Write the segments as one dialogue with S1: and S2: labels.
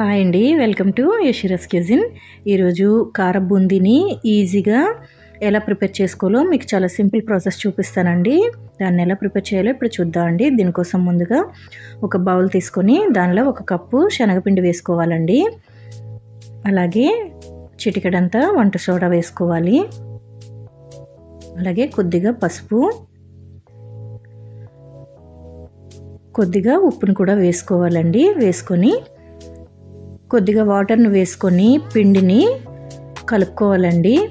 S1: Hi అండి welcome to యషిరస్ కిజిన్. ఈరోజు కార బూందీని ఈజీగా ఎలా ప్రిపేర్ చేసుకోవాలో మీకు చాలా సింపుల్ ప్రాసెస్ చూపిస్తానండి. దాన్ని ఎలా ప్రిపేర్ చేయాలో ఇప్పుడు చూద్దాం అండి. దీనికోసం ముందుగా ఒక బౌల్ తీసుకొని దానిలో ఒక కప్పు శనగపిండి వేసుకోవాలండి. అలాగే చిటికెడంతా వంట సోడా వేసుకోవాలి. అలాగే కొద్దిగా పసుపు కొద్దిగా ఉప్పును కూడా వేసుకోవాలండి. వేసుకొని కొద్దిగా వాటర్ను వేసుకొని పిండిని కలుపుకోవాలండి.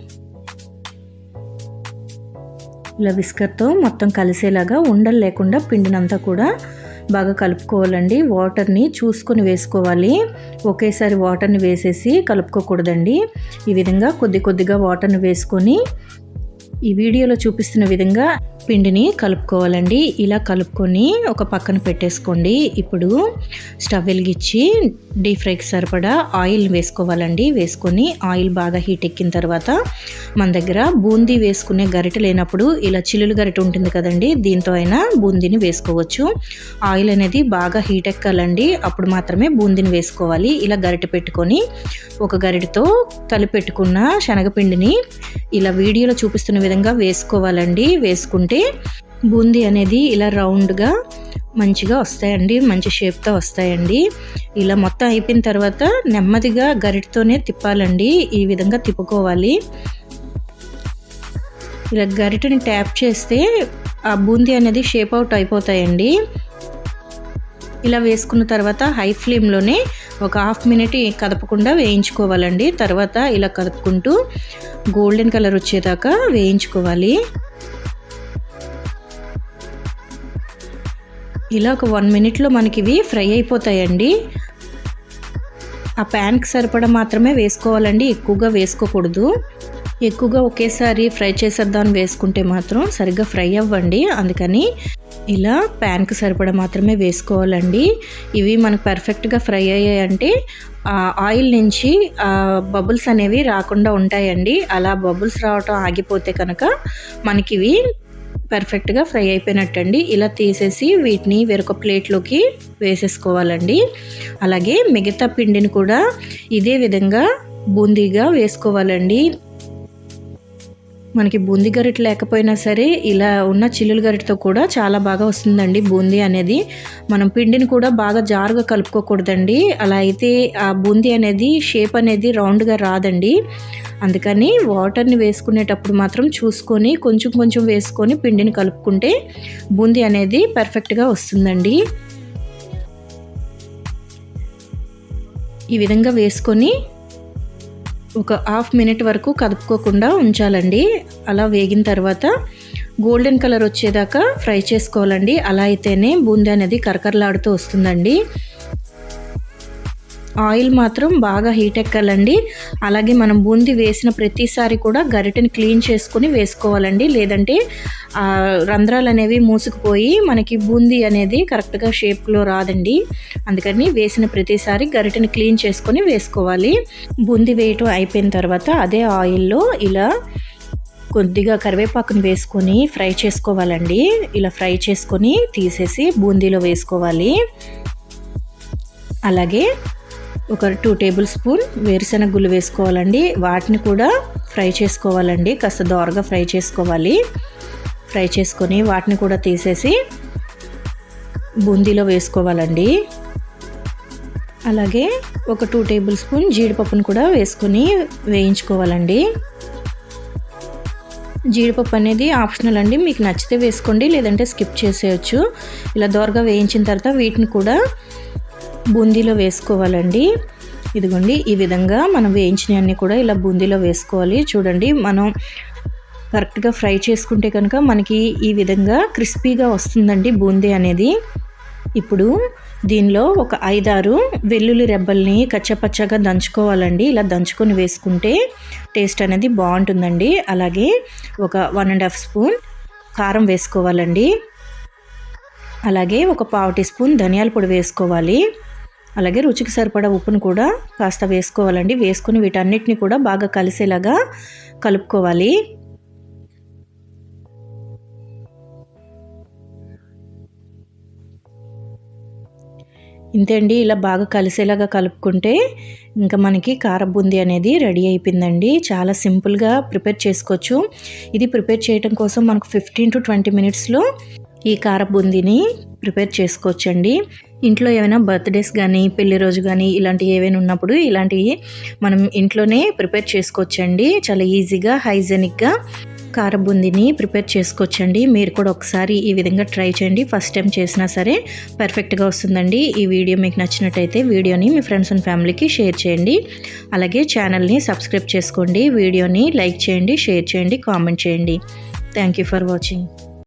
S1: ఇలా విస్కర్తో మొత్తం కలిసేలాగా ఉండలు లేకుండా పిండినంతా కూడా బాగా కలుపుకోవాలండి. వాటర్ని చూసుకొని వేసుకోవాలి. ఒకేసారి వాటర్ని వేసేసి కలుపుకోకూడదండి. ఈ విధంగా కొద్ది కొద్దిగా వాటర్ని వేసుకొని ఈ వీడియోలో చూపిస్తున్న విధంగా పిండిని కలుపుకోవాలండి. ఇలా కలుపుకొని ఒక పక్కన పెట్టేసుకోండి. ఇప్పుడు స్టవ్ వెలిగించి డీప్ ఫ్రైకి సరిపడా ఆయిల్ వేసుకోవాలండి. వేసుకొని ఆయిల్ బాగా హీట్ ఎక్కిన తర్వాత మన దగ్గర బూందీ వేసుకునే గరిటె లేనప్పుడు ఇలా చిల్లులు గరిటె ఉంటుంది కదండి దీంతో అయినా బూందీని వేసుకోవచ్చు. ఆయిల్ అనేది బాగా హీట్ ఎక్కాలండి. అప్పుడు మాత్రమే బూందీని వేసుకోవాలి. ఇలా గరిటె పెట్టుకొని ఒక గరిటతో కలిపెట్టుకున్న శనగపిండిని ఇలా వీడియోలో చూపిస్తున్న విధంగా వేసుకోవాలండి. వేసుకుంటే బూందీ అనేది ఇలా రౌండ్గా మంచిగా వస్తాయండి. మంచి షేప్తో వస్తాయండి. ఇలా మొత్తం అయిపోయిన తర్వాత నెమ్మదిగా గరిటతోనే తిప్పాలండి. ఈ విధంగా తిప్పుకోవాలి. ఇలా గరిటని ట్యాప్ చేస్తే ఆ బూందీ అనేది షేప్ అవుట్ అయిపోతాయండి. ఇలా వేసుకున్న తర్వాత హై ఫ్లేమ్లోనే ఒక హాఫ్ మినిట్ కదపకుండా వేయించుకోవాలండి. తర్వాత ఇలా కదుపుకుంటూ గోల్డెన్ కలర్ వచ్చేదాకా వేయించుకోవాలి. ఇలా ఒక వన్ మినిట్లో మనకి ఇవి ఫ్రై అయిపోతాయండి. ఆ ప్యాన్కి సరిపడా మాత్రమే వేసుకోవాలండి. ఎక్కువగా వేసుకోకూడదు. ఎక్కువగా ఒకేసారి ఫ్రై చేసేద్దామని వేసుకుంటే మాత్రం సరిగ్గా ఫ్రై అవ్వండి. అందుకని ఇలా ప్యాన్కి సరిపడా మాత్రమే వేసుకోవాలండి. ఇవి మనకు పర్ఫెక్ట్గా ఫ్రై అయ్యాయంటే ఆయిల్ నుంచి బబుల్స్ అనేవి రాకుండా ఉంటాయండి. అలా బబుల్స్ రావటం ఆగిపోతే కనుక మనకి ఇవి పర్ఫెక్ట్గా ఫ్రై అయిపోయినట్టండి. ఇలా తీసేసి వీటిని వేరొక ప్లేట్లోకి వేసేసుకోవాలండి. అలాగే మిగతా పిండిని కూడా ఇదే విధంగా బూందీగా వేసుకోవాలండి. మనకి బూందీ గరిట లేకపోయినా సరే ఇలా ఉన్న చిల్లుల గరిటతో కూడా చాలా బాగా వస్తుందండి బూందీ అనేది. మనం పిండిని కూడా బాగా జారుగా కలుపుకోకూడదండి. అలా అయితే ఆ బూందీ అనేది షేప్ అనేది రౌండ్గా రాదండి. అందుకని వాటర్ని వేసుకునేటప్పుడు మాత్రం చూసుకొని కొంచెం కొంచెం వేసుకొని పిండిని కలుపుకుంటే బూందీ అనేది పర్ఫెక్ట్గా వస్తుందండి. ఈ విధంగా వేసుకొని ఒక హాఫ్ మినిట్ వరకు కదుపుకోకుండా ఉంచాలండి. అలా వేగిన తర్వాత గోల్డెన్ కలర్ వచ్చేదాకా ఫ్రై చేసుకోవాలండి. అలా అయితేనే బూందీ అనేది కరకరలాడుతూ వస్తుందండి. ఆయిల్ మాత్రం బాగా హీట్ ఎక్కాలండి. అలాగే మనం బూందీ వేసిన ప్రతిసారి కూడా గరిటెని క్లీన్ చేసుకొని వేసుకోవాలండి. లేదంటే రంధ్రాలు అనేవి మూసుకుపోయి మనకి బూందీ అనేది కరెక్ట్గా షేప్లో రాదండి. అందుకని వేసిన ప్రతిసారి గరిటెని క్లీన్ చేసుకొని వేసుకోవాలి. బూందీ వేయటం అయిపోయిన తర్వాత అదే ఆయిల్లో ఇలా కొద్దిగా కరివేపాకుని వేసుకొని ఫ్రై చేసుకోవాలండి. ఇలా ఫ్రై చేసుకొని తీసేసి బూందీలో వేసుకోవాలి. అలాగే ఒక టూ టేబుల్ స్పూన్ వేరుశెనగ గుళ్ళు వేసుకోవాలండి. వాటిని కూడా ఫ్రై చేసుకోవాలండి. కాస్త దోరగా ఫ్రై చేసుకోవాలి. ఫ్రై చేసుకొని వాటిని కూడా తీసేసి బూందీలో వేసుకోవాలండి. అలాగే ఒక టూ టేబుల్ స్పూన్ జీడిపప్పును కూడా వేసుకొని వేయించుకోవాలండి. జీడిపప్పు అనేది ఆప్షనల్ అండి. మీకు నచ్చితే వేసుకోండి లేదంటే స్కిప్ చేసేయచ్చు. ఇలా దోరగా వేయించిన తర్వాత వీటిని కూడా బూందీలో వేసుకోవాలండి. ఇదిగోండి ఈ విధంగా మనం వేయించినవన్నీ కూడా ఇలా బూందీలో వేసుకోవాలి. చూడండి మనం కరెక్ట్గా ఫ్రై చేసుకుంటే కనుక మనకి ఈ విధంగా క్రిస్పీగా వస్తుందండి బూందీ అనేది. ఇప్పుడు దీనిలో ఒక ఐదారు వెల్లుల్లి రెబ్బల్ని కచ్చపచ్చగా దంచుకోవాలండి. ఇలా దంచుకొని వేసుకుంటే టేస్ట్ అనేది బాగుంటుందండి. అలాగే ఒక వన్ అండ్ హాఫ్ స్పూన్ కారం వేసుకోవాలండి. అలాగే ఒక పావు టీ స్పూన్ ధనియాల పొడి వేసుకోవాలి. అలాగే రుచికి సరిపడా ఉప్పును కూడా కాస్త వేసుకోవాలండి. వేసుకుని వీటన్నిటిని కూడా బాగా కలిసేలాగా కలుపుకోవాలి. ఇంతే అండి ఇలా బాగా కలిసేలాగా కలుపుకుంటే ఇంకా మనకి కార బూందీ అనేది రెడీ అయిపోయిందండి. చాలా సింపుల్గా ప్రిపేర్ చేసుకోవచ్చు. ఇది ప్రిపేర్ చేయడం కోసం మనకు ఫిఫ్టీన్ టు ట్వంటీ మినిట్స్లో ఈ కార బూందీని ప్రిపేర్ చేసుకోవచ్చండి. ఇంట్లో ఏమైనా బర్త్డేస్ కానీ పెళ్ళి రోజు కానీ ఇలాంటివి ఏవైనా ఉన్నప్పుడు ఇలాంటివి మనం ఇంట్లోనే ప్రిపేర్ చేసుకోవచ్చండి. చాలా ఈజీగా హైజెనిక్గా కార బూందీని ప్రిపేర్ చేసుకోవచ్చండి. మీరు కూడా ఒకసారి ఈ విధంగా ట్రై చేయండి. ఫస్ట్ టైం చేసినా సరే పర్ఫెక్ట్గా వస్తుందండి. ఈ వీడియో మీకు నచ్చినట్టయితే వీడియోని మీ ఫ్రెండ్స్ అండ్ ఫ్యామిలీకి షేర్ చేయండి. అలాగే ఛానల్ని సబ్స్క్రైబ్ చేసుకోండి. వీడియోని లైక్ చేయండి షేర్ చేయండి కామెంట్ చేయండి. Thank you for watching.